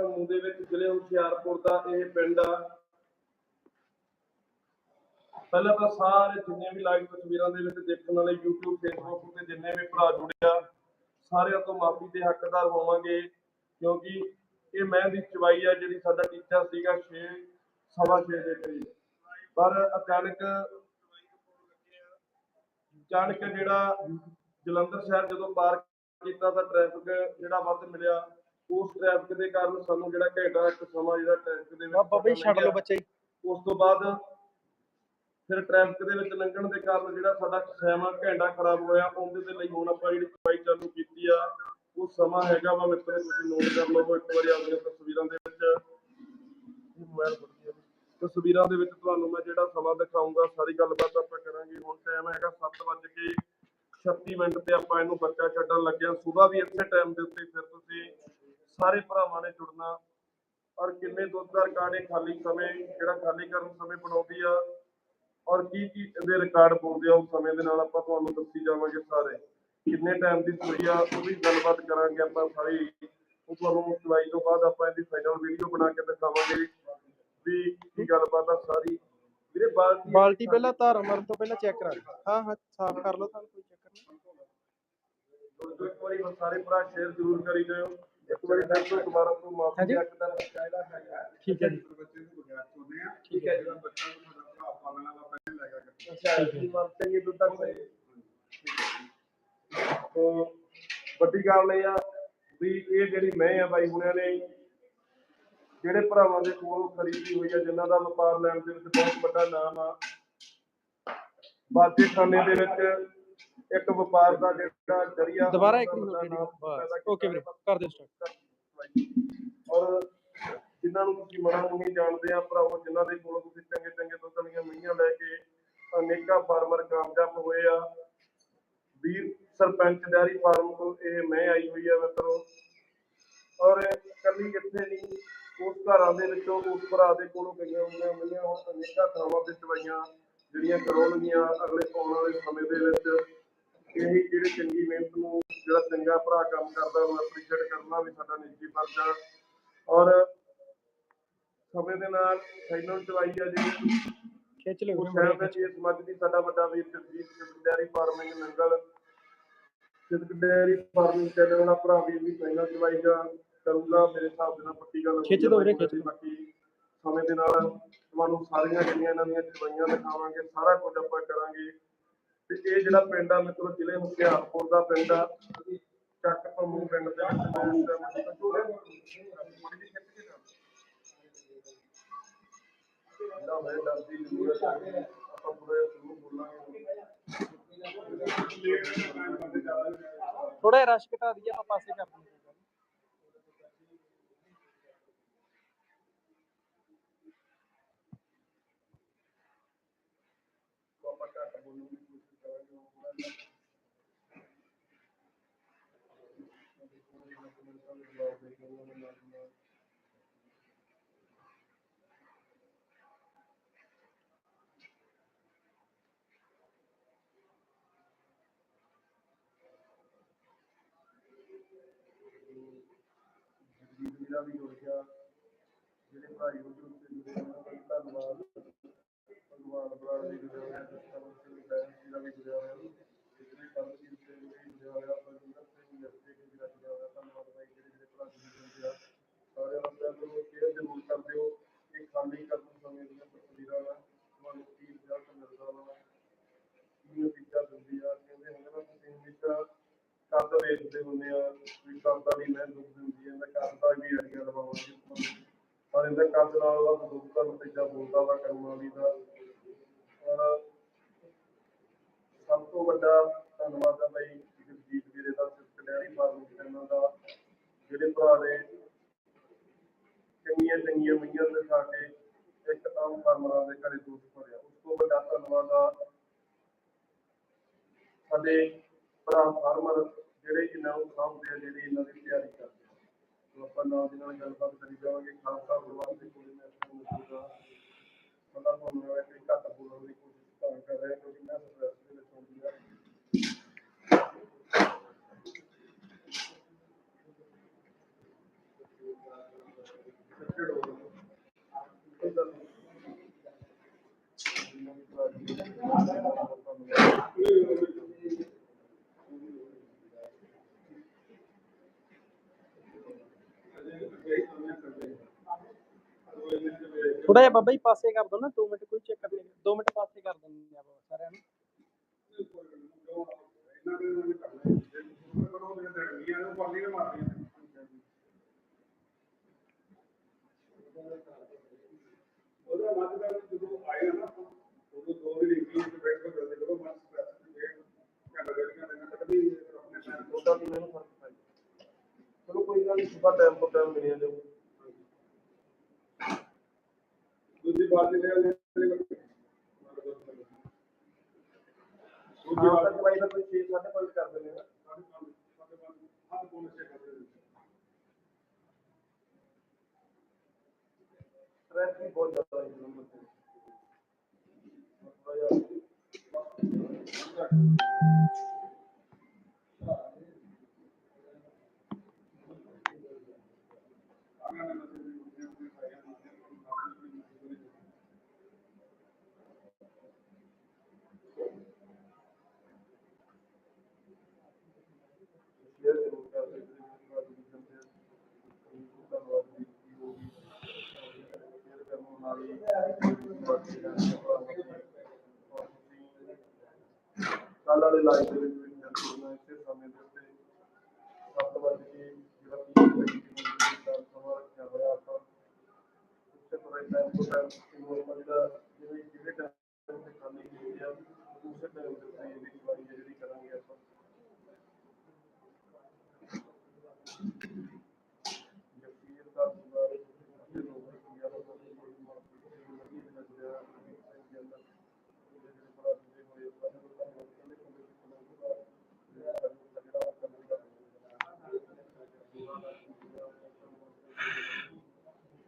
ਭੰਮੂ ਦੇ ਵਿੱਚ ਜ਼ਿਲ੍ਹੇ ਹੁਸ਼ਿਆਰਪੁਰ ਦਾ ਇਹ ਪਿੰਡ ਆ। ਪਹਿਲਾਂ ਤਾਂ ਸਾਰੇ ਜਿੰਨੇ ਵੀ ਲਾਈਵ ਤਸਵੀਰਾਂ ਦੇ ਵਿੱਚ ਦੇਖਣ ਵਾਲੇ YouTube, Facebook ਤੇ ਜਿੰਨੇ ਵੀ ਭਰਾ ਜੁੜਿਆ ਸਾਰਿਆਂ ਤੋਂ ਮਾਫੀ ਦੇ ਹੱਕਦਾਰ ਹੋਵਾਂਗੇ, ਕਿਉਂਕਿ ਇਹ ਮੈਂ ਦੀ ਚਵਾਈ ਆ ਜਿਹੜੀ ਸਾਡਾ ਟੀਚਰ ਸੀਗਾ 6 ਸਵਾ ਛੇ ਦੇ ਕਰੀਬ। ਪਰ ਅਚਾਨਕ ਅਚਾਨਕ ਜਿਹੜਾ ਜਲੰਧਰ ਸ਼ਹਿਰ ਜਦੋਂ ਪਾਰ ਕੀਤਾ ਤਾਂ ਟ੍ਰੈਫਿਕ ਜਿਹੜਾ ਵੱਧ ਮਿਲਿਆ। ਉਸ ਟ੍ਰੈਫਿਕ ਦੇ ਕਾਰਨ ਸਾਨੂੰ ਜਿਹੜਾ ਘੰਟਾ ਇੱਕ ਸਮਾਂ ਜਿਹੜਾ ਟ੍ਰੈਫਿਕ ਦੇ ਵਿੱਚ ਬਾਬਾ ਬਈ ਛੱਡ ਲਓ ਲੱਗਿਆ। ਬੱਚੇ ਉਸ ਤੋਂ ਬਾਅਦ ਫਿਰ ਟ੍ਰੈਫਿਕ ਦੇ ਵਿੱਚ ਲੰਘਣ ਦੇ ਕਾਰਨ ਜਿਹੜਾ ਸਾਡਾ ਸਮਾਂ ਘੰਟਾ ਖਰਾਬ ਹੋਇਆ ਉਹਦੇ ਦੇ ਲਈ ਹੁਣ ਆਪਾਂ ਜਿਹੜੀ ਚਵਾਈ ਚਾਲੂ ਕੀਤੀ ਆ ਉਹ ਸਮਾਂ ਹੈਗਾ ਵਾ ਮਿੱਤਰੋ ਤੁਸੀਂ ਨੋਟ ਕਰ ਲਓ ਇੱਕ ਵਾਰੀ ਆਪਣੀਆਂ ਤਸਵੀਰਾਂ ਦੇ ਵਿੱਚ ਮੋਬਾਈਲ। ਤਸਵੀਰਾਂ ਦੇ ਵਿੱਚ ਤੁਹਾਨੂੰ ਮੈਂ ਜਿਹੜਾ ਸਮਾਂ ਦਿਖਾਊਂਗਾ ਸਾਰੀ ਗੱਲਬਾਤ ਆਪਾਂ ਕਰਾਂਗੇ ਹੁਣ ਟਾਈਮ ਹੈਗਾ 7:00 36 ਮਿੰਟ ਤੇ ਆਪਾਂ ਇਹਨੂੰ ਬੱਚਾ ਛੱਡਣ ਲੱਗੇ ਹਾਂ ਸਵੇਰ ਵੀ ਇਸੇ ਟਾਈਮ ਦੇ ਉੱਤੇ ਫਿਰ ਤੁਸੀਂ ਸਾਰੇ ਭਰਾਵਾਂ ਨੇ ਜੁੜਨਾ। ਔਰ ਕਿੰਨੇ ਦੁੱਧ ਦਾ ਰਿਕਾਰਡ ਇਹ ਖਾਲੀ ਸਮੇਂ ਜਿਹੜਾ ਖਾਲੀ ਕਰਨ ਸਮੇਂ ਬਣਾਉਂਦੀ ਆ ਔਰ ਕੀ ਕੀ ਇਹਦੇ ਰਿਕਾਰਡ ਪਾਉਂਦੇ ਆ ਉਸ ਸਮੇਂ ਦੇ ਨਾਲ ਆਪਾਂ ਤੁਹਾਨੂੰ ਦੱਸੀ ਜਾਵਾਂਗੇ ਸਾਰੇ। ਕਿੰਨੇ ਟਾਈਮ ਦੀ ਸੂਈ ਆ ਉਹ ਵੀ ਗੱਲਬਾਤ ਕਰਾਂਗੇ ਆਪਾਂ ਸਾਰੀ। ਉਹ ਤੁਹਾਨੂੰ ਚਵਾਈ ਤੋਂ ਬਾਅਦ ਆਪਾਂ ਇਹਦੀ ਫਾਈਨਲ ਵੀਡੀਓ ਬਣਾ ਕੇ ਦਿਖਾਵਾਂਗੇ ਵੀ ਕੀ ਗੱਲਬਾਤ ਆ ਸਾਰੀ। ਵੀਰੇ ਬਾਲਟੀ ਬਾਲਟੀ ਪਹਿਲਾਂ ਧਾਰ ਮਾਰਨ ਤੋਂ ਪਹਿਲਾਂ ਚੈੱਕ ਕਰਾ ਹਾਂ ਹਾਂ ਸਾਫ਼ ਕਰ ਲਓ ਤੁਹਾਨੂੰ ਕੋਈ ਚੱਕਰ ਨਹੀਂ। ਇੱਕ ਵਾਰੀ ਸਾਰੇ ਭਰਾ ਸ਼ੇਅਰ ਜ਼ਰੂਰ ਕਰੀ ਜਾਓ ਇੱਕ ਵਾਰੀ ਫਿਰ ਤੋਂ ਦੁਬਾਰਾ ਤੋਂ ਮਾਫੀ ਹਾਂਜੀ। ਦਾ ਚਾਹੀਦਾ ਹੈਗਾ ਠੀਕ ਹੈ ਜੀ। ਬੱਚੇ ਨੂੰ ਬਗੈਰ ਚੋਦੇ ਆ ਠੀਕ ਹੈ ਜੀ। ਜਿਹੜਾ ਬੱਚਾ ਨੂੰ ਸਾਡਾ ਭਰਾ ਪਾਲਣਾ ਵਾ ਪਹਿਲੇ ਲੈ ਗਿਆ ਗੱਡੀ ਅੱਛਾ ਜੀ। ਮੰਨਤੇ ਹੀ ਦੁੱਧ ਤੱਕ ਸਹੀ ਤੋਂ ਵੱਡੀ ਗੱਲ ਇਹ ਆ ਵੀ ਇਹ ਜਿਹੜੀ ਮੈਂ ਆ ਬਾਈ ਹੁਣਿਆਂ ਨੇ ਜਿਹੜੇ ਭਰਾਵਾਂ ਦੇ ਕੋਲ ਖਰੀਦੀ ਹੋਈ ਆ ਜਿਨ੍ਹਾਂ ਦਾ ਵਪਾਰ ਲੈਣ ਦੇ ਵਿੱਚ ਬਹੁਤ ਵੱਡਾ ਨਾਮ ਆ। ਬਾਜੇਖਾਨੇ ਦੇ ਵਿੱਚ ਇੱਕ ਵਪਾਰ ਦਾ ਜਿਹੜਾ ਜਰੀਆ ਦੁਬਾਰਾ ਇੱਕ ਮਿੰਟ ਓਕੇ ਵੀਰੇ ਕਰ ਦਿਓ ਸਟਾਰਟ ਔਰ ਜਿਨ੍ਹਾਂ ਨੂੰ ਤੁਸੀਂ ਮਨਾਂ ਨੂੰ ਨਹੀਂ ਜਾਣਦੇ ਆ ਭਰਾਵੋ ਜਿਨ੍ਹਾਂ ਦੇ ਕੋਲੋਂ ਤੁਸੀਂ ਚੰਗੇ ਚੰਗੇ ਦੁੱਧ ਦੀਆਂ ਮਈਆਂ ਲੈ ਕੇ ਅਨੇਕਾਂ ਫਾਰਮਰ ਕਾਮਯਾਬ ਹੋਏ ਆ ਵੀਰ ਸਰਪੰਚ ਡੈਰੀ ਫਾਰਮ ਤੋਂ ਇਹ ਮੈਂ ਆਈ ਹੋਈ ਆ ਮਿੱਤਰੋ। ਔਰ ਕੱਲੀ ਇੱਥੇ ਨਹੀਂ ਉਸ ਘਰਾਂ ਦੇ ਵਿੱਚੋਂ ਉਸ ਭਰਾ ਦੇ ਕੋਲੋਂ ਗਈਆਂ ਹੋਈਆਂ ਮਈਆਂ ਹੁਣ ਅਨੇਕਾਂ ਥਾਵਾਂ ਤੇ ਚਵਾਈਆਂ ਜਿਹੜੀਆਂ ਕਰਾਉਣਗੀਆਂ ਅਗਲੇ ਆਉਣ ਵਾਲੇ ਸਮੇਂ ਦੇ ਵਿੱਚ। ਇਹ ਜਿਹੜੇ ਚੰਗੀ ਮਿਹਨਤ ਨੂੰ ਜਿਹੜਾ ਚੰਗਾ ਭਰਾ ਕੰਮ ਕਰਦਾ ਉਹਨੂੰ ਐਪਰੀਸ਼ੀਏਟ ਕਰਨਾ ਵੀ ਸਾਡਾ ਨਿੱਜੀ ਫਰਜ਼ ਆ। ਔਰ ਸਮੇਂ ਦੇ ਨਾਲ ਫਾਈਨਲ ਚਵਾਈ ਆ ਜਿਹੜੀ ਖਿੱਚ ਲਓ ਸ਼ਹਿਰ ਵਿੱਚ ਇਸ ਮੱਝ ਦੀ ਸਾਡਾ ਵੱਡਾ ਵੀਰ ਜਗਜੀਤ ਸਿੰਘ ਡੈਰੀ ਫਾਰਮਿੰਗ ਨੰਗਲ। ਸਿੱਧ ਡੈਰੀ ਫਾਰਮਿੰਗ ਚੈਨਲ ਵਾਲਾ ਭਰਾ ਵੀ ਵੀ ਫਾਈਨਲ ਚਵਾਈ ਜਾ ਕਰੂੰਗਾ ਮੇਰੇ ਹਿਸਾਬ ਦੇ ਨਾਲ ਪੱਕੀ ਗੱਲ ਖਿੱਚ ਦਿਓ ਵੀਰੇ, ਖਿੱਚ। ਬਾਕੀ ਸਮੇਂ ਦੇ ਨਾਲ ਤੁਹਾਨੂੰ ਸਾਰੀਆਂ ਜਿਹੜੀਆਂ ਇਹਨਾਂ ਦੀਆਂ ਚਵਾਈਆਂ ਦਿਖਾਵਾਂਗੇ ਸਾਰਾ ਕੁਝ ਆਪਾਂ ਕਰਾਂਗੇ। ਤੇ ਇਹ ਜਿਹੜਾ ਪਿੰਡ ਆ ਮਿੱਤਰੋ ਜ਼ਿਲ੍ਹੇ ਹੁਸ਼ਿਆਰਪੁਰ ਦਾ ਪਿੰਡ ਆ ਚੱਕ ਭੰਮੂ ਪਿੰਡ ਦੇ ਵਿੱਚ ਮੈਂ ਇਸ time ਜਿਹੜਾ ਮੈਂ ਡਰਦੀ ਜ਼ਰੂਰਤ ਹੈ ਆਪਾਂ ਪੂਰੇ ਸ਼ੁਰੂ ਬੋਲਾਂਗੇ। ਥੋੜਾ ਰਸ਼ ਘਟਾ ਦਈਏ, ਆਪਾਂ ਪਾਸੇ ਕਰ ਦਿੰਦੇ ਹਾਂ ਆਪਾਂ ਘੱਟ ਬੋਲਣ ਦੀ ਕੋਸ਼ਿਸ਼ ਕਰਾਂਗੇ ਉਹ ਥੋੜ੍ਹਾ ਜਿਹਾ ਜਗਜੀਤ ਵੀਰਾ ਵੀ ਜੁੜ ਗਿਆ। ਜਿਹੜੇ ਭਾਈ YouTube ਤੇ ਜੁੜੇ ਨੇ ਉਹਨਾਂ ਦਾ ਧੰਨਵਾਦ। ਭਗਵਾਨ ਬੜਾ ਵੀ ਜੁੜਿਆ ਹੋਇਆ। ਜਸਕਰਨ ਸਿੰਘ ਬੈਂਸ ਜੀ ਦਾ ਵੀ ਜੁੜਿਆ ਹੋਇਆ। ਜਿਹੜੇ ਕਰਮਜੀਤ ਸਿੰਘ ਵੀ ਜੁੜਿਆ ਹੋਇਆ। ਬਲਜਿੰਦਰ ਸਿੰਘ ਜੱਸੇ ਜੀ ਦਾ ਜੁੜਿਆ ਹੋਇਆ। ਧੰਨਵਾਦ ਭਾਈ ਜਿਹੜੇ ਜਿਹੜੇ ਭਰਾ ਜੁੜੇ ਹੋਏ ਆ ਸਾਰਿਆਂ ਦਾ ਪਿਆਰ ਨੂੰ ਸ਼ੇਅਰ ਜ਼ਰੂਰ ਕਰ ਦਿਓ? ਇਹ ਖਾਲੀ ਕਰਨ ਸਮੇਂ ਦੀਆਂ ਤਸਵੀਰਾਂ ਆ ਤੁਹਾਨੂੰ ਕੀ ਰਿਜ਼ਲਟ ਮਿਲਦਾ ਵਾ? ਕੀ ਨਤੀਜਾ ਦਿੰਦੀ ਆ? ਕਹਿੰਦੇ ਹੁੰਦੇ ਨਾ ਤੁਸੀਂ ਹਮੇਸ਼ਾ ਕੱਦ ਵੇਚਦੇ ਹੁੰਦੇ ਆ, ਵੀ ਕੱਦ ਦਾ ਵੀ ਮਿਹਨਤ ਹੁੰਦੀ ਹੈ ਮੈਂ ਕੱਦ ਵੀ ਅੜੀਆਂ ਲਵਾਵਾਂਗੇ ਪਰ ਇਹਦਾ ਕੱਦ ਨਾਲ ਉਹਦਾ ਦੁੱਧ ਦਾ ਨਤੀਜਾ ਬੋਲਦਾ ਵਾ ਕਰਮ ਵਾਲੀ ਦਾ। ਔਰ ਸਭ ਤੋਂ ਵੱਡਾ ਧੰਨਵਾਦ ਆ ਬਾਈ ਜਗਜੀਤ ਵੀਰੇ ਦਾ ਸਿਫਤ ਫਾਰਮ ਚੈਨਲ ਦਾ, ਜਿਹੜੇ ਭਰਾ ਨੇ ਚੰਗੀਆਂ ਚੰਗੀਆਂ ਮਈਆਂ ਦਿਖਾ ਕੇ ਇੱਕ ਆਮ ਫਾਰਮਰਾਂ ਦੇ ਘਰੇ ਦੁੱਧ ਭਰਿਆ। ਉਸ ਤੋਂ ਵੱਡਾ ਧੰਨਵਾਦ ਆ ਸਾਡੇ ਭਰਾ ਫਾਰਮਰ ਜਿਹੜੇ ਇਹਨਾਂ ਨੂੰ ਸਾਂਭਦੇ ਆ, ਜਿਹੜੇ ਇਹਨਾਂ ਦੀ ਤਿਆਰੀ ਕਰਦੇ ਆ। ਸੋ ਆਪਾਂ ਨਾਲ ਦੀ ਨਾਲ ਗੱਲਬਾਤ ਕਰੀ ਜਾਵਾਂਗੇ, ਖਾਲਸਾ ਪਰਿਵਾਰ ਦੇ ਕੋਲ ਮੈਂ ਇਸ ਨੂੰ ਮੌਜੂਦ ਹਾਂ ਪਤਾ ਤੁਹਾਨੂੰ ਹੈ ਕਿ ਘੱਟ ਬੋਲਣ ਦੀ ਕੋਸ਼ਿਸ਼ ਤਾਂ ਕਰ ਰਿਹਾ, ਕਿਉਂਕਿ ਮੈਂ ਸਟ੍ਰੈਸ ਦੇ ਵਿੱਚ ਹੁੰਦੀ ਆ ਕੋਈ ਗੱਲ ਥੋੜਾ ਜਿਹਾ ਬਾਬਾ ਜੀ ਪਾਸੇ ਕਰ ਦੋ ਨਾ 2 ਮਿੰਟ ਕੋਈ ਚੈੱਕ ਕਰ ਲੈ 2 ਮਿੰਟ ਪਾਸੇ ਕਰ ਦਿੰਦੇ ਆ ਬਾਬਾ ਸਾਰਿਆਂ ਨੂੰ। ਉਹਦਾ ਮੱਝ ਦਾ ਜਦੋਂ ਆਇਆ ਨਾ ਉਦੋਂ ਦੋ ਦਿਨ ਇੰਗਲਿਸ਼ ਵਿੱਚ ਬੈਠ ਕੇ ਕਰਦੇ ਜਦੋਂ ਮੱਝ ਸਟ੍ਰੈਸ ਦੀ ਵੇਟ ਘੰਟਾ ਡੇਢ ਘੰਟੇ ਨਾਲ ਕੱਢਦੀ ਫਿਰ ਆਪਣੇ ਟਾਈਮ ਉਹਦਾ ਵੀ ਮੈਨੂੰ ਫ਼ਰਕ ਪੈ ਗਿਆ ਚਲੋ ਕੋਈ ਗੱਲ ਨਹੀਂ ਸੁਬਾ ਟਾਈਮ ਤੋਂ ਟਾਈਮ ਮਿਲਿਆ ਜਾਊ ਦੂਜੀ ਬਾਤ ਇਹ ਹੈ ਦੂਜੀ ਹਾਂ ਬਾਤ ਤਾਂ ਦਵਾਈ ਦਾ ਕੋਈ 6 5 ਕਰ ਦਿੰਦੇ ਆ ਸਾਡੇ ਕੰਮ ਸਾਡੇ ਕੰਮ ਹੱਥ ਕੋਲ ਸੇ ਕਰਦੇ ਨੇ ਸਟ੍ਰੈਸ ਵੀ ਬਹੁਤ ਜ਼ਿਆਦਾ ਹੈ ਇਸ ਨੰਬਰ ਤੇ ਥੋੜ੍ਹਾ ਜਿਹਾ ਸ਼ੇਅਰ ਜ਼ਰੂਰ ਕਰ ਦਿਓ ਜਿਹੜੇ ਵੀ ਤੁਹਾਡੀ ਵਿਜ਼ਨ ਤੇ ਧੰਨਵਾਦ ਜੀ ਕੀ ਹੋਗੀ ਸ਼ੇਅਰ ਕਰਨ ਨਾਲ ਹੀ ਬਾਕੀ ਦਾ ਕੱਲ ਵਾਲੇ ਲਾਈਵ ਦੇ ਵਿੱਚ ਵੀ ਜਨਤਾ ਇਸੇ ਸਮੇਂ ਦੇ ਉੱਤੇ। ਸੱਤ ਵੱਜ ਕੇ ਜਿਹੜਾ ਤੀਹ ਮਿੰਟ ਦਾ ਸਮਾਂ ਰੱਖਿਆ ਹੋਇਆ ਆਪਾਂ। ਉਸੇ ਤਰ੍ਹਾਂ ਟਾਈਮ ਤੋਂ ਟਾਈਮ ਨੋਰਮਲ ਦਾ ਜਿਵੇਂ ਜਿਹੜੇ ਟਾਈਮ ਤੇ ਖਾਲੀ ਹੋਈ ਆ ਉਸੇ ਟਾਈਮ ਦੇ ਉੱਤੇ ਇਹਦੀ ਦਵਾਈ ਹੈ ਜਿਹੜੀ ਕਰਾਂਗੇ ਆਪਾਂ ਜਗਸੀਰ ਦਾ ਪੂਰਾ ਜਿਹੜੇ ਲੋਕ ਕੀ ਆ ਉਹ ਕੋਈ ਮਾਰਕੀਟ ਲੱਗੀ ਹੋਈ ਨਜ਼ਰ ਆ ਰਹੀ ਹੈ ਦੇ ਅੰਦਰ ਜਿਹੜੇ ਬੜਾ ਜਿਹੜੇ ਹੋਏ ਉਹਨਾਂ ਨੂੰ ਤਾਂ ਕਹਿੰਦੇ ਕਿ ਜਿਹੜਾ ਜਿਹੜਾ ਉਹ ਕੰਮ ਦਾ ਬੰਦ ਕਰ ਦਿਓ ਰੇ ਬਾਬਾ ਜੀ ਬੰਦ ਕਰ ਜਿਹੜੇ ਜਿਹੜੇ ਭਰਾ ਲਾਈਵ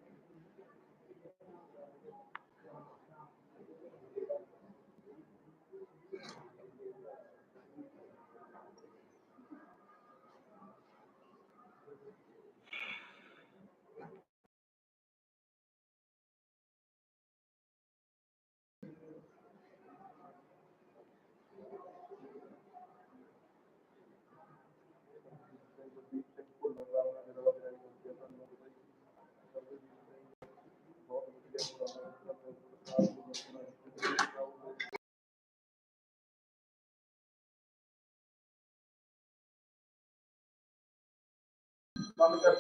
ਦੇ ਹੋਏ ਆ ਸਾਰਿਆਂ ਦਾ ਬਹੁਤ ਬਹੁਤ ਧੰਨਵਾਦ ਉਸ ਕਿਸੇ ਨੂੰ ਫੋਨ ਕਰਦੇ ਜਿਹੜਾ ਕਿੱਤਾ ਤੁਹਾਡੀ ਘਰਾਂ ਦਾ ਨਿਗਾਹ ਅੱਗੇ ਵਧਾਉਂਦਾ ਜਿਹੜਾ ਕਿੱਤਾ ਤੁਹਾਨੂੰ ਗਿਫਟ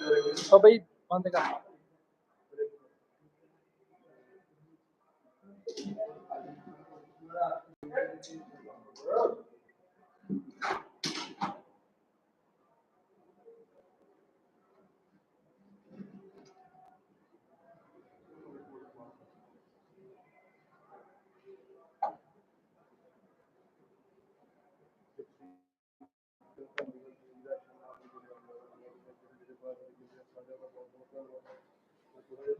ਹੋਗਾ ਸੋ appreciate ਕਰਨਾ ਵੀ ਤੁਹਾਡੀ ਬਿਲਕੁਲ ਜੀ ਇਹ ਜਿਹੜਾ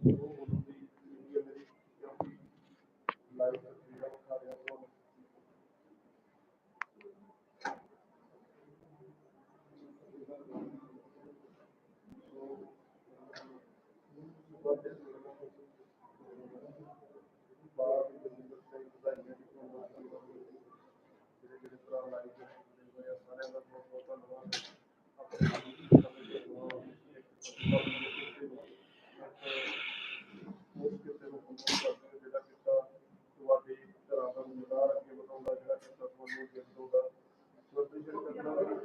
ਬਹੁਤ ਵੱਡੀ ਜਿਹੜੀ ਇਹ ਹੈ ਇਸ ਤਰ੍ਹਾਂ ਦੇ ਬੱਚੇ ਜਾਂ ਬੱਚੇ ਮੰਨ ਕੇ ਪੜ੍ਹਾਈ ਕਰਾ ਰਹੀ ਆ ਉਹਦੇ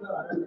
ਵਿੱਚ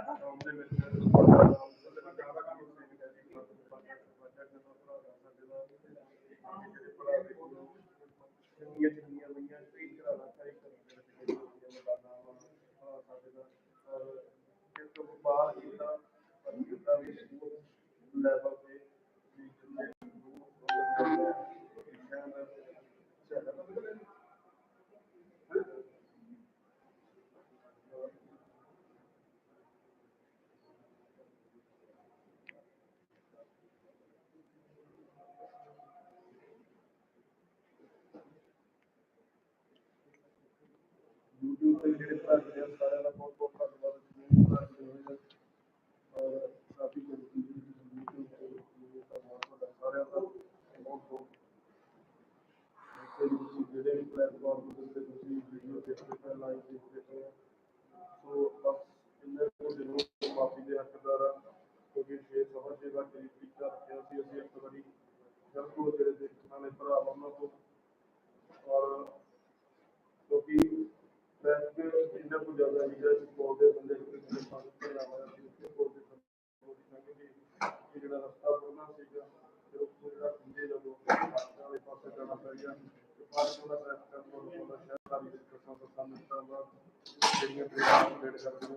ਲੈਵਲ ਤੇ ਵੀ ਜਿੱਥੇ YouTube ਤੇ ਜਿਹੜੇ ਭਰਾ ਜਿਹੜੇ ਆ, ਸਾਰਿਆਂ ਦਾ ਬਹੁਤ ਬਹੁਤ ਧੰਨਵਾਦ ਜਿੰਨੇ ਭਰਾ ਜੁੜੇ ਹੋਏ ਨੇ ਔਰ ਕਾਫੀ ਕੁਝ YouTube ਤੇ YouTube ਦਾ ਬਹੁਤ ਵੱਡਾ ਸਾਰਿਆਂ ਦਾ ਬਹੁਤ ਬਹੁਤ ਤੇ ਤੁਸੀਂ ਜਿਹੜੇ ਵੀ ਪਲੇਟਫਾਰਮ ਦੇ ਉੱਤੇ ਤੁਸੀਂ ਵੀਡੀਓ ਦੇਖਦੇ ਪਏ ਲਾਈਵ ਦੇਖਦੇ ਪਏ ਆ ਸੋ ਬਸ ਇੰਨੇ ਕੁ ਜ਼ਰੂਰ ਮਾਫੀ ਦੇ ਹੱਕਦਾਰ ਆ ਕਿਉਂਕਿ ਛੇ ਸਫਰ ਸੇਵਾ ਕਰੀ ਤਰੀਕਾ ਰੱਖਿਆ ਸੀ ਅਸੀਂ ਇੱਕ ਵਾਰੀ ਬਿਲਕੁਲ ਜਿਹੜੇ ਦੇਖਣ ਵਾਲੇ ਭਰਾ ਉਹਨਾਂ ਤੋਂ ਔਰ ਕਿਉਂਕਿ ਜਿਹੜੀਆਂ ਟ੍ਰੇਨਾਂ ਅਪਡੇਟ ਕਰਦੀਆਂ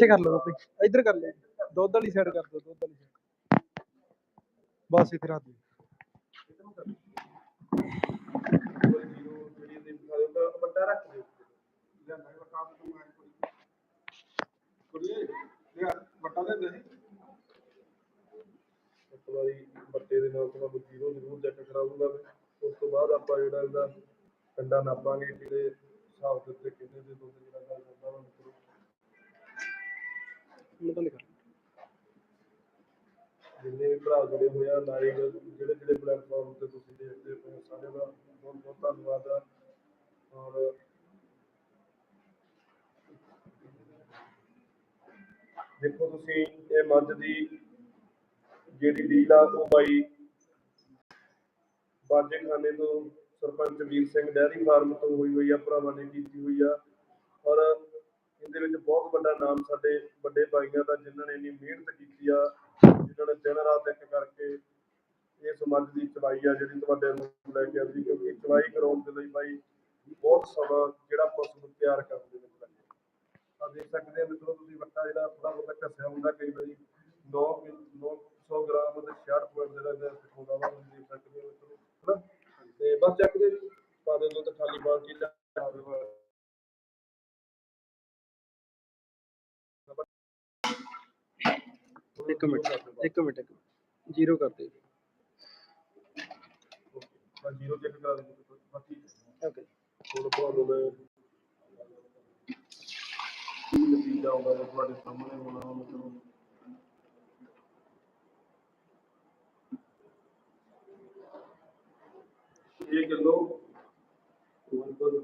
ਪਿੱਛੇ ਕਰ ਲਓ ਬਾਬੇ ਇੱਧਰ ਕਰ ਲੈ ਦੁੱਧ ਵਾਲੀ ਸਾਈਡ ਕਰ ਦਿਓ, ਦੁੱਧ ਵਾਲੀ ਸਾਈਡ ਬਸ ਇੱਥੇ ਰੱਖ ਦਿਓ। ਵੱਡਾ ਰੱਖ ਦਿਓ ਕੁੜੀਏ ਯਾਰ ਵੱਟਾ ਦੇ ਦੇ ਇੱਕ ਵਾਰੀ ਬੱਟੇ ਦੇ ਨਾਲ ਤੁਹਾਨੂੰ ਜ਼ੀਰੋ ਜ਼ਰੂਰ ਚੈੱਕ ਕਰਾਉਂਗਾ ਮੈਂ ਉਸ ਤੋਂ ਬਾਅਦ ਆਪਾਂ ਜਿਹੜਾ ਇਹਦਾ ਕੰਡਾ ਨਾਪਾਂਗੇ ਕਿਹਦੇ ਹਿਸਾਬ ਦੇ ਉੱਤੇ ਕਿੰਨੇ ਦੇ ਦੁੱਧ ਜਿਹੜਾ ਗੱਲ ਕਰਦਾ ਵਾ ਮੈਂ ਤਾਂ ਕਰ ਜਿੰਨੇ ਵੀ ਭਰਾ ਜੁੜੇ ਹੋਏ ਆ ਲਾਈਵ ਜਿਹੜੇ ਜਿਹੜੇ ਪਲੇਟਫਾਰਮ ਤੇ ਤੁਸੀਂ ਦੇਖਦੇ ਹੋ ਸਾਰਿਆਂ ਦਾ ਬਹੁਤ ਬਹੁਤ ਧੰਨਵਾਦ ਆ। ਔਰ ਦੇਖੋ ਤੁਸੀਂ, ਇਹ ਮੱਝ ਦੀ ਜਿਹੜੀ ਡੀਲ ਆ, ਉਹ ਬਾਈ ਬਾਜੇ ਤੋਂ ਸਰਪੰਚ ਵੀਰ ਸਿੰਘ ਡੈਰੀ ਫਾਰਮ ਤੋਂ ਹੋਈ ਹੋਈ ਆ, ਭਰਾਵਾਂ ਨੇ ਕੀਤੀ ਹੋਈ ਆ। ਬਹੁਤ ਵੱਡਾ ਨਾਮ ਸਾਡੇ ਵੱਡੇ ਭਾਈਆਂ ਦਾ, ਜਿਨ੍ਹਾਂ ਨੇ ਇੰਨੀ ਮਿਹਨਤ ਕੀਤੀ ਆ, ਜਿਨ੍ਹਾਂ ਨੇ ਦਿਨ ਰਾਤ ਇੱਕ ਕਰਕੇ ਇਸ ਮੱਝ ਦੀ ਚਵਾਈ ਆ, ਜਿਹੜੀ ਤੁਹਾਡੇ ਨੂੰ ਲੈ ਕੇ ਆਉਂਦੀ, ਕਿਉਂਕਿ ਚਵਾਈ ਕਰਾਉਣ ਦੇ ਲਈ ਬਾਈ ਬਹੁਤ ਸਮਾਂ ਜਿਹੜਾ ਪਸ਼ੂ ਤਿਆਰ ਕਰਨ ਦੇ ਵਿੱਚ ਲੱਗਿਆ ਆ। ਦੇਖ ਸਕਦੇ ਆ ਮਿੱਤਰੋ, ਤੁਸੀਂ ਵੱਟਾ ਜਿਹੜਾ ਥੋੜਾ ਬਹੁਤਾ ਘਸਿਆ ਹੁੰਦਾ ਕਈ ਵਾਰੀ 9 900 ਗ੍ਰਾਮ ਤੇ 66 ਪੁਆਇੰਟ ਜਿਹੜਾ ਇਹਦਾ ਦਿਖਾਉਂਦਾ ਵਾ, ਤੁਸੀਂ ਦੇਖ ਸਕਦੇ ਹੋ ਮਿੱਤਰੋ ਤੇ ਬਸ ਚੱਕ ਦੇ ਜੀ, ਪਾ ਦੇ ਦੁੱਧ ਖਾਲੀ ਬਾਲਟੀ ਲੈ ਬਾਕੀ ਓਕੇ ਹੁਣ ਤੁਹਾਨੂੰ ਮੈਂ ਕੀ ਨਤੀਜਾ ਆਉਂਦਾ ਵਾ ਤੁਹਾਡੇ ਸਾਹਮਣੇ ਹੋਣਾ ਵਾ ਮਤਲਬ ਛੇ ਕਿਲੋ ਉਹ ਤੋਂ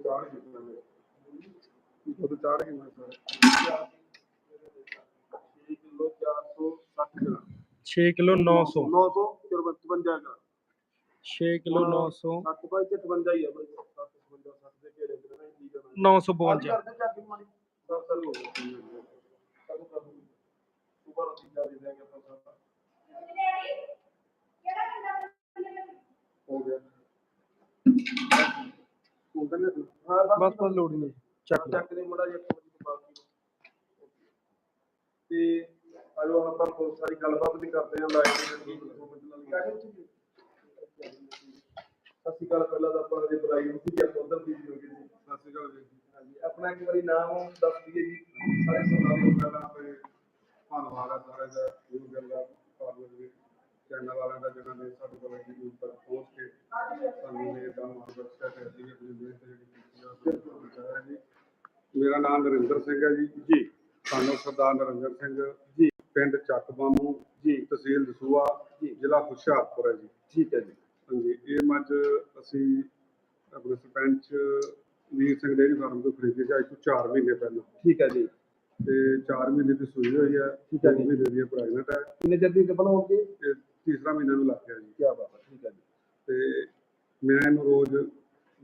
ਚਾਰ ਚਾਰ kilo sir 6 kilo 460 gram 6 kilo 900 955 gram. 6 kilo 900 60 ਬਾਈ 56 ਹੀ ਆ ਬਾਈ 57 60 ਦੇ ਘੇਰੇ ਤੇ ਨਾ ਠੀਕ ਆ 952 ਕਰਦੇ ਚੱਕ ਮਾਰੀ। ਦਸ ਸਾਲ ਹੋ ਗਏ ਕਦੋਂ ਕਦੋਂ ਸੁਬਾਹ ਰਾਤੀ ਜਾ ਬਸ ਬਸ ਲੋੜ ਨਹੀਂ। ਚੱਕ ਚੱਕ ਦੇ ਮੜਾ ਜਿਹਾ ਬਾਕੀ ਤੇ ਆਜੋ ਹੁਣ ਆਪਾਂ ਬਹੁਤ ਸਾਰੀ ਗੱਲਬਾਤ ਵੀ ਕਰਦੇ ਹਾਂ ਲਾਈਵ ਦੇ ਵਿੱਚ ਸਤਿ ਸ਼੍ਰੀ ਅਕਾਲ ਪਹਿਲਾਂ ਤਾਂ ਆਪਾਂ ਜੇ ਬੁਲਾਈ ਨਹੀਂ ਸੀ ਆਪਾਂ ਉਧਰ ਦੀ ਹੋ ਗਈ ਸੀ। ਸਤਿ ਸ਼੍ਰੀ ਅਕਾਲ ਜੀ। ਹਾਂਜੀ ਆਪਣਾ ਇੱਕ ਵਾਰੀ ਨਾਮ ਦੱਸ ਦਈਏ ਜੀ। ਸਾਰੇ ਸੁਣਾ ਦਿਓ ਪਹਿਲਾਂ ਤੇ ਧੰਨਵਾਦ ਹੈ ਸਾਰੇ ਦਾ ਇਹ ਗੱਲਾਂ ਪਾਲਣ ਦੇ ਚੈਨਲ ਵਾਲਿਆਂ ਦਾ ਜਿਹਨਾਂ ਨੇ ਸਾਡੇ ਕੋਲ ਇੰਨੀ ਦੂਰ ਤੱਕ ਪਹੁੰਚ ਕੇ ਸਾਨੂੰ ਇਹ ਦਾ ਮਾਰਗਦਰਸ਼ਨ ਹੈ ਅਸੀਂ ਵੀ ਆਪਣੀ ਮਿਹਨਤ ਜਿਹੜੀ ਕੀਤੀ ਆ ਉਹ ਬਿਲਕੁਲ ਬਚਾਇਆ ਜੀ। ਮੇਰਾ ਨਾਮ ਨਰਿੰਦਰ ਸਿੰਘ ਹੈ ਜੀ। ਜੀ। ਸਾਨੂੰ ਸਰਦਾਰ ਨਰਿੰਦਰ ਸਿੰਘ ਜੀ। ਪਿੰਡ ਚੱਕ ਬਾਮੂ ਜੀ। ਤਹਿਸੀਲ ਦਸੂਆ ਜੀ। ਜ਼ਿਲ੍ਹਾ ਹੁਸ਼ਿਆਰਪੁਰ ਹੈ ਜੀ। ਠੀਕ ਹੈ ਜੀ। ਹਾਂਜੀ ਇਹ ਮੱਝ ਅਸੀਂ ਆਪਣੇ ਸਰਪੰਚ ਵੀਰ ਸਿੰਘ ਫਾਰਮ ਤੋਂ ਖਰੀਦੀ ਸੀ ਅੱਜ ਤੋਂ 4 ਮਹੀਨੇ ਪਹਿਲਾਂ। ਠੀਕ ਹੈ ਜੀ। ਤੇ 4 ਮਹੀਨੇ ਦੀ ਸੂਈ ਹੋਈ ਹੈ ਠੀਕ ਹੈ ਜੀ। ਦੋ ਮਹੀਨੇ ਦੀ ਪ੍ਰੈਗਨੈਂਟ ਹੈ। ਕਿੰਨੇ ਚਿਰ ਦੀ ਗੱਭਣ ਹੋਣਗੇ ਤੀਸਰਾ ਮਹੀਨਾ ਨੂੰ ਲੱਗ ਗਿਆ ਜੀ। ਕੀ ਬਾਤ ਹੈ ਠੀਕ ਹੈ ਜੀ। ਤੇ ਮੈਂ ਇਹਨੂੰ ਰੋਜ਼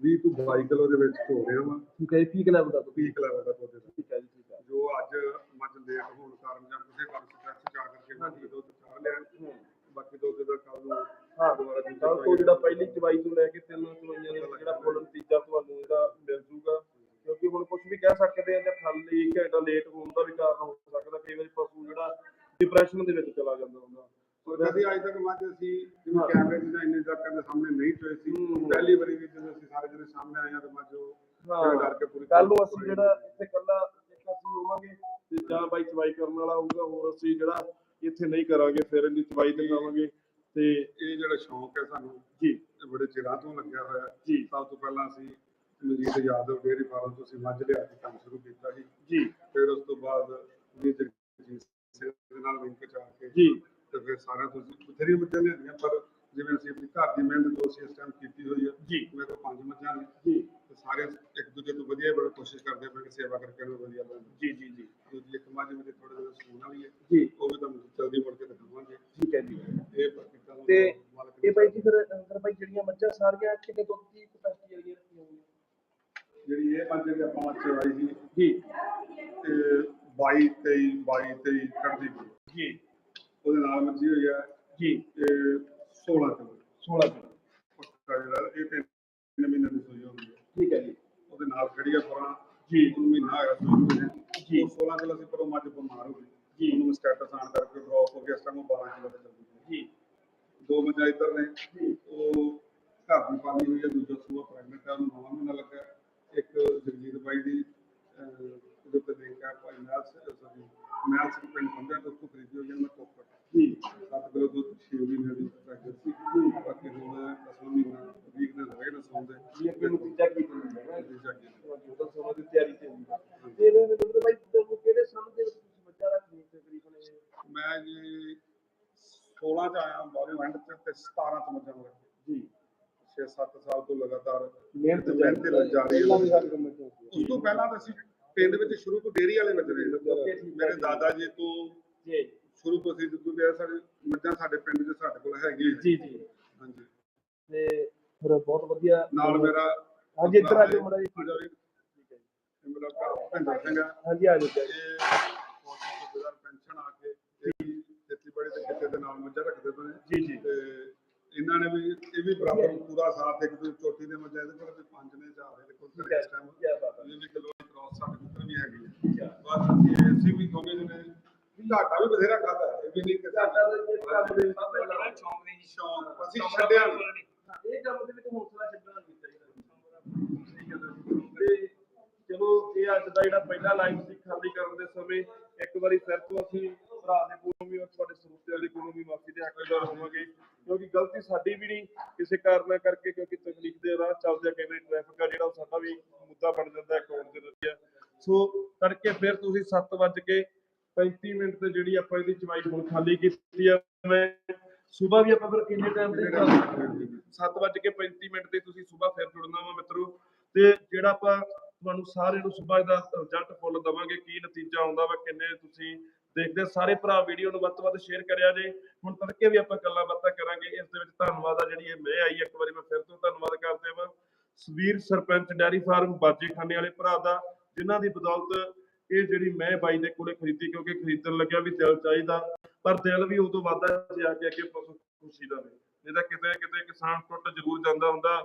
20 ਤੋਂ 22 ਕਿਲੋ ਦੇ ਵਿੱਚ ਧੋ ਰਿਹਾ ਵਾਂ। ਠੀਕ ਹੈ ਪੀਕ ਲੈਵਲ ਦਾ। ਪੀਕ ਲੈਵਲ ਦਾ ਦੁੱਧ ਦਾ ਠੀਕ ਹੈ ਜੀ ਠੀਕ ਹੈ ਜੋ ਅੱਜ ਮੱਝ ਲੇਟ ਹੋਣ ਕਾਰਨ ਜਾਂ ਕਿਸੇ ਕਾਰਨ ਸਟ੍ਰੈਸ ਜਾ ਕਰਕੇ ਮੱਝ ਨੇ ਦੁੱਧ ਚਾਹ ਲਿਆ ਬਾਕੀ ਦੁੱਧ ਦਾ ਕੱਲ ਨੂੰ ਹਾਂ ਦੁਬਾਰਾ ਦੂਜਾ ਕੱਲ ਤੋਂ ਜਿਹੜਾ ਪਹਿਲੀ ਚਵਾਈ ਤੋਂ ਲੈ ਕੇ ਤਿੰਨ ਚਵਾਈਆਂ ਦੇ ਵਿੱਚ ਜਿਹੜਾ ਫੁੱਲ ਨਤੀਜਾ ਤੁਹਾਨੂੰ ਇਹਦਾ ਮਿਲ ਜੂਗਾ। ਕਿਉਂਕਿ ਹੁਣ ਕੁਝ ਵੀ ਕਹਿ ਸਕਦੇ ਆ ਜਾਂ ਖਾਲੀ ਘੰਟਾ ਲੇਟ ਹੋਣ ਦਾ ਵੀ ਕਾਰਨ ਹੋ ਸਕਦਾ। ਕਈ ਵਾਰੀ ਪਸ਼ੂ ਜਿਹੜਾ ਡਿਪਰੈਸ਼ਨ ਦੇ ਵਿੱਚ ਚਲਾ ਜਾਂਦਾ ਹੁੰਦਾ। ਕਦੀ ਅੱਜ ਤੱਕ ਮੱਝ ਅਸੀਂ ਜਿਵੇਂ। ਕੈਮਰੇ ਜਾਂ ਇੰਨੇ ਲੋਕਾਂ ਦੇ ਸਾਹਮਣੇ ਨਹੀਂ ਚੋਏ ਸੀ। ਪਹਿਲੀ ਵਾਰੀ ਵੀ ਜਦੋਂ ਅਸੀਂ ਸਾਰੇ ਜਣੇ ਸਾਹਮਣੇ ਆਏ ਹਾਂ ਤਾਂ ਮੱਝ ਉਹ ਪੂਰੀ ਕੱਲ ਨੂੰ ਅਸੀਂ ਜਿਹੜਾ ਇੱਥੇ ਕੱਲਾ ਇੱਕ ਅਸੀਂ ਹੋਵਾਂਗੇ ਤੇ ਜਾਂ ਬਾਈ ਚਵਾਈ ਕਰਨ ਵਾਲਾ ਹੋਊਗਾ। ਹੋਰ ਅਸੀਂ ਜਿਹੜਾ ਇੱਥੇ ਨਹੀਂ ਕਰਾਂਗੇ ਫਿਰ ਇਹਦੀ ਚਵਾਈ ਤੇ ਲਾਵਾਂਗੇ। ਤੇ ਜਿਹੜਾ ਸ਼ੌਂਕ ਹੈ ਸਾਨੂੰ। ਜੀ। ਬੜੇ ਚਿਰਾਂ ਤੋਂ ਲੱਗਿਆ ਹੋਇਆ। ਜੀ। ਸਭ ਤੋਂ ਪਹਿਲਾਂ ਅਸੀਂ ਮਜੀਦ ਯਾਦਵ ਡੇਅਰੀ ਫਾਰਮ ਤੋਂ ਅਸੀਂ ਮੱਝ ਲਿਆ ਕੇ ਕੰਮ ਸ਼ੁਰੂ ਕੀਤਾ ਸੀ। ਜੀ। ਫਿਰ ਉਸ ਤੋਂ ਬਾਅਦ ਵੀ ਜਗਜੀਤ ਸਿੰਘ ਦੇ ਨਾਲ ਲਿੰਕ ਚ ਆ ਕੇ ਜੀ। ਤੇ ਫਿਰ ਤੋਂ ਅਸੀਂ ਬਥੇਰੀਆਂ ਮੱਝਾਂ ਲਿਆਂਦੀਆਂ ਪਰ ਜਿਵੇਂ ਅਸੀਂ ਆਪਣੀ ਘਰ ਦੀ ਮਿਹਨਤ ਜੋ ਅਸੀਂ ਇਸ ਟਾਈਮ ਕੀਤੀ ਹੋਈ ਹੈ। ਜੀ। ਮੇਰੇ ਕੋਲ ਪੰਜ ਮੱਝਾਂ ਨੇ। ਜੀ। ਤੇ ਸਾਰੇ ਇੱਕ ਦੂਜੇ ਤੋਂ ਵਧੀਆ ਬੜੀ ਕੋਸ਼ਿਸ਼ ਕਰਦੇ ਪਏ ਕਿ ਸੇਵਾ ਕਰਕੇ ਉਹਨੂੰ ਵਧੀਆ ਬਣਾਉਣ ਜੀ ਜੀ ਜੀ। ਦੂਜੀ ਇੱਕ ਮੱਝ ਮੇਰੇ ਥੋੜੇ ਜਿਹਾ ਸਕੂਨ ਵਾਲੀ ਹੈ। ਜੀ ਉਹ ਵੀ ਤੁਹਾਨੂੰ ਜਲਦੀ ਮੁੜ ਕੇ ਦਿਖਾਵਾਂਗੇ ਠੀਕ ਹੈ ਜੀ ਇਹ ਬਾਕੀ ਤੁਹਾਨੂੰ ਤੇ ਮਾਲਕ ਦੀ ਇਹ ਬਾਈ ਜੀ ਫਿਰ ਅੰਦਰ ਬਾਈ ਜਿਹੜੀਆਂ ਮੱਝਾਂ ਸਾਰੀਆਂ ਕਿੰਨੇ ਦੁੱਧ ਦੀ ਕਪੈਸਿਟੀ ਵਾਲੀਆਂ ਰੱਖੀਆਂ ਹੋਈਆਂ ਜਿਹੜੀ ਇਹ ਮੱਝ ਜਿਹੜੀ ਆਪਾਂ ਮੱਝ ਚਵਾਈ ਸੀ ਜੀ। ਤੇ 22 23 22 23 ਕੱਢਦੀ ਜੀ। ਉਹਦੇ ਨਾਲ ਮੱਝੀ ਹੋਈ ਹੈ। ਜੀ। ਤੇ 16 ਕਿਲੋ। 16 ਕਿਲੋ। ਪੱਕਾ ਜਿਹੜਾ ਇਹ ਤੇ ਮਹੀਨੇ ਦੀ ਸੂਈ ਹੁੰਦੀ ਹੈ। ਠੀਕ ਹੈ ਜੀ। ਉਹਦੇ ਨਾਲ ਖੜੀ ਆ ਪਰਾਂ ਜੀ। ਉਹਨੂੰ ਮਹੀਨਾ ਹੋਇਆ ਸੂਈ ਨੂੰ ਜੀ। ਜੀ 16 ਕਿਲੋ ਸੀ ਪਰ ਉਹ ਮੱਝ ਬਿਮਾਰ ਹੋ ਗਈ। ਜੀ। ਉਹਨੂੰ ਸਟੇਟਸ ਆਣ ਕਰਕੇ ਡ੍ਰੌਪ ਹੋ ਗਿਆ ਇਸ ਟਾਈਮ ਉਹ 12 ਕਿਲੋ ਤੇ ਚੱਲਦੀ ਹੈ ਜੀ। ਦੋ ਮੱਝਾਂ ਇੱਧਰ ਨੇ। ਉਹ ਘਰ ਦੀ ਪਾਲੀ ਹੋਈ ਹੈ ਦੂਜਾ ਸੂਆ ਪ੍ਰੈਗਨੈਂਟ ਹੈ ਉਹਨੂੰ ਨਵਾਂ ਮਹੀਨਾ ਲੱਗਾ। ਇੱਕ ਜਗਜੀਤ ਬਾਈ ਦੀ ਉਹਦੇ ਲਿੰਕ ਹੈ ਭਾਈ ਮਹਿਲ ਸਿੰਘ ਸੋਰੀ ਮਹਿਲ ਸਿੰਘ ਪਿੰਡ ਬੰਦਿਆ ਤੋਂ ਉੱਥੋਂ ਖਰੀਦੀ ਹੋਈ ਹੈ ਮੈਂ ਕੋਪਰ ਜੀ 7 ਕਿਲੋ ਦੁੱਧ 6 ਮਹੀਨੇ ਦੀ ਪ੍ਰੈਗਨੈਂਸੀ ਬਾਕੀ ਹੁਣ 10 ਮਹੀਨਾ 20 ਦਿਨ ਰਹੇ ਨੇ ਸੌਂਦੇ ਜੀ ਅੱਗੇ ਨੂੰ ਤੀਜਾ ਕੀ ਕਰੂੰਗਾ ਨਾ ਦੂਜਾ ਕੀ ਹੈ। ਉਹਦਾ ਸਮਾਂ ਦੀ ਤਿਆਰੀ ਤੇ ਹੁੰਦਾ ਤੇ ਇਹਨਾਂ ਦੇ ਦੁੱਧ ਬਾਈ ਤੁਹਾਨੂੰ ਕਿਹੜੇ ਸਮੇਂ ਦੇ ਵਿੱਚ ਤੁਸੀਂ ਮੱਝਾਂ ਰੱਖੀਆਂ ਤਕਰੀਬਨ ਇਹ? ਮੈਂ ਜੀ 16 ਚ ਆਇਆ ਬਾਰੇ ਐਂਡ ਤੇ ਤੇ 17 ਚ ਮੱਝਾਂ ਰੱਖੀ ਜੀ 6-7 ਸਾਲ ਤੋਂ ਲਗਾਤਾਰ ਮਿਹਨਤ ਮਿਹਨਤ ਜਾਰੀ ਪਹਿਲਾਂ ਵੀ ਹੈ ਉਸ ਤੋਂ ਪਹਿਲਾਂ ਤਾਂ ਅਸੀਂ ਪਿੰਡ ਵਿੱਚ ਸ਼ੁਰੂ ਤੋਂ ਡੇਅਰੀ ਵਾਲੇ ਵਿੱਚ ਰਹੇ। ਠੀਕ ਹੈ, ਮੇਰੇ ਠੀਕ ਦਾਦਾ ਜੀ ਤੋਂ ਜੀ ਸ਼ੁਰੂ ਤੋਂ ਅਸੀਂ ਦੁੱਧ ਦੇ ਸਾਡੇ ਮੱਝਾਂ ਸਾਡੇ ਪਿੰਡ 'ਚ ਸਾਡੇ ਕੋਲ ਹੈਗੀਆਂ ਜੀ। ਜੀ ਹਾਂਜੀ। ਤੇ ਫਿਰ ਬਹੁਤ ਵਧੀਆ। ਨਾਲ ਮੇਰਾ ਹਾਂਜੀ ਇੱਧਰ ਆ ਜਾਓ ਮਾੜਾ ਜੀ ਆ ਜਾਓ ਜੀ। ਮੇਰਾ ਭਰਾ ਭਿੰਦਰ ਸਿੰਘ ਹਾਂਜੀ ਆ ਜਾਓ ਜੀ। ਪੈਨਸ਼ਨ ਆ ਕੇ ਖੇਤੀਬਾੜੀ ਦੇ ਕਿੱਤੇ ਦੇ ਨਾਲ ਮੱਝਾਂ ਰੱਖਦੇ ਪਏ। ਜੀ ਜੀ। ਤੇ ਇਹਨਾਂ ਨੇ ਵੀ ਇਹ ਵੀ ਬਰਾਬਰ ਪੂਰਾ ਸਾਥ ਇੱਕ ਦੂਜੇ ਚੋਟੀ ਦੇ ਇਹਦੇ ਕੋਲ ਵੀ ਪੰਜ ਨੇ ਚਾਰ ਇਹਦੇ ਕੋਲ ਤੇ ਇਸ ਟਾਈਮ ਕੀ ਬਾਤ ਹੈ ਇਹ ਵੀ ਕਿਲੋ ਕ੍ਰਾਸ ਸਾਡੇ ਪੁੱਤਰ ਵੀ ਹੈਗੀ ਹੈ ਬਸ ਅਸੀਂ ਅਸੀਂ ਵੀ ਦੋਵੇਂ ਜਣੇ ਘਾਟਾ ਵੀ ਬਥੇਰਾ ਖਾਦਾ ਇਹ ਵੀ ਨਹੀਂ ਕਿ ਘਾਟਾ ਇਹ ਕੰਮ ਦੇ ਸ਼ੌਂਕ ਨਹੀਂ। ਸ਼ੌਂਕ ਅਸੀਂ ਛੱਡਿਆ ਨਹੀਂ। ਇਹ ਕੰਮ ਦੇ ਵਿੱਚ ਹੌਸਲਾ ਛੱਡਣਾ ਨਹੀਂ ਚਾਹੀਦਾ ਚਲੋ ਇਹ ਅੱਜ ਦਾ ਜਿਹੜਾ ਪਹਿਲਾ ਲਾਈਨ ਸੀ ਖਾਲੀ ਕਰਨ ਦੇ ਸਮੇਂ ਇੱਕ ਵਾਰੀ ਫਿਰ ਤੋਂ ਅਸੀਂ ਭਰਾ ਦੇ ਕੋਲੋਂ ਵੀ ਔਰ ਤੁਹਾਡੇ ਸਰੋਤਿਆਂ ਦੇ ਕੋਲੋਂ ਵੀ ਮਾਫੀ ਦੇ ਹੱਕਦਾਰ ਹੋਵਾਂਗੇ। ਕਿਉਂਕਿ ਗਲਤੀ ਸਾਡੀ ਵੀ ਨਹੀਂ, ਕਿਸੇ ਕਾਰਨ ਕਰਕੇ, ਕਿਉਂਕਿ ਤਕਲੀਫ ਦੇ ਰਾਹ ਚੱਲਦੇ ਕਈ ਵਾਰੀ ਟ੍ਰੈਫਿਕ ਆ ਜਿਹੜਾ, ਉਹ ਸਾਡਾ ਵੀ ਮੁੱਦਾ ਬਣ ਜਾਂਦਾ ਅਕਾਊਂਟ ਦੇ ਵਿੱਚ ਸੋ ਤੜਕੇ ਫਿਰ ਤੁਸੀਂ 7 ਵਜੇ ਕੇ 35 ਮਿੰਟ ਤੇ ਜਿਹੜੀ ਆਪਾਂ ਇਹਦੀ ਚਵਾਈ ਹੁਣ ਖਾਲੀ ਕੀਤੀ ਆ, ਮੈਂ ਸਵੇਰ ਵੀ ਆਪਾਂ ਫਿਰ ਕਿੰਨੇ ਟਾਈਮ ਤੇ 7:35 ਮਿੰਟ ਤੇ ਤੁਸੀਂ ਸਵੇਰ ਫਿਰ ਜੁੜਨਾ ਵਾ ਮਿੱਤਰੋ। ਤੇ ਜਿਹੜਾ ਆਪਾਂ ਤੁਹਾਨੂੰ ਸਾਰੇ ਨੂੰ ਸਵੇਰ ਦਾ ਰਿਜ਼ਲਟ ਫੁੱਲ ਦਵਾਂਗੇ, ਕੀ ਨਤੀਜਾ ਆਉਂਦਾ ਵਾ, ਕਿੰਨੇ ਤੁਸੀਂ ਦੇਖਦੇ ਸਾਰੇ ਭਰਾ ਵੀਡੀਓ ਨੂੰ ਵੱਧ ਤੋਂ ਵੱਧ ਸ਼ੇਅਰ ਕਰਿਆ ਜੇ। ਹੁਣ ਤੜਕੇ ਵੀ ਆਪਾਂ ਗੱਲਾਂ ਬਾਤਾਂ ਕਰਾਂਗੇ। ਇਸ ਦੇ ਵਿੱਚ ਧੰਨਵਾਦ ਆ ਜਿਹੜੀ ਇਹ ਮੈਂ ਆਈ, ਇੱਕ ਵਾਰੀ ਮੈਂ ਫਿਰ ਤੋਂ ਧੰਨਵਾਦ ਕਰਦੇ ਹਾਂ। ਸਵੀਰ ਸਰਪੰਚ, ਡੈਰੀ ਫਾਰਮ ਬਾਜੀਖਾਨੇ ਵਾਲੇ ਭਰਾ ਦਾ, ਜਿਨ੍ਹਾਂ ਦੀ ਬਦੌਲਤ ਇਹ ਜਿਹੜੀ ਮੈਂ ਬਾਈ ਦੇ ਕੋਲੇ ਖਰੀਦੀ, ਕਿਉਂਕਿ ਖਰੀਦਣ ਲੱਗਿਆ ਵੀ ਦਿਲ ਚਾਹੀਦਾ। ਪਰ ਦਿਲ ਵੀ ਉਦੋਂ ਵੱਧਦਾ ਜੇ ਕੇ ਅੱਗੇ ਪਸ਼ੂ ਖੁਸ਼ੀ ਦਾ ਨਹੀਂ ਤਾਂ ਕਿਤੇ ਨਾ ਕਿਤੇ ਕਿਸਾਨ ਟੁੱਟ ਜ਼ਰੂਰ ਜਾਂਦਾ ਹੁੰਦਾ।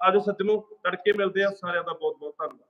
ਹੁੰਦਾ ਅੱਜ ਸੱਜਣੋ ਤੜਕੇ ਮਿਲਦੇ ਆ ਸਾਰਿਆਂ ਦਾ ਬਹੁਤ ਬਹੁਤ ਧੰਨਵਾਦ।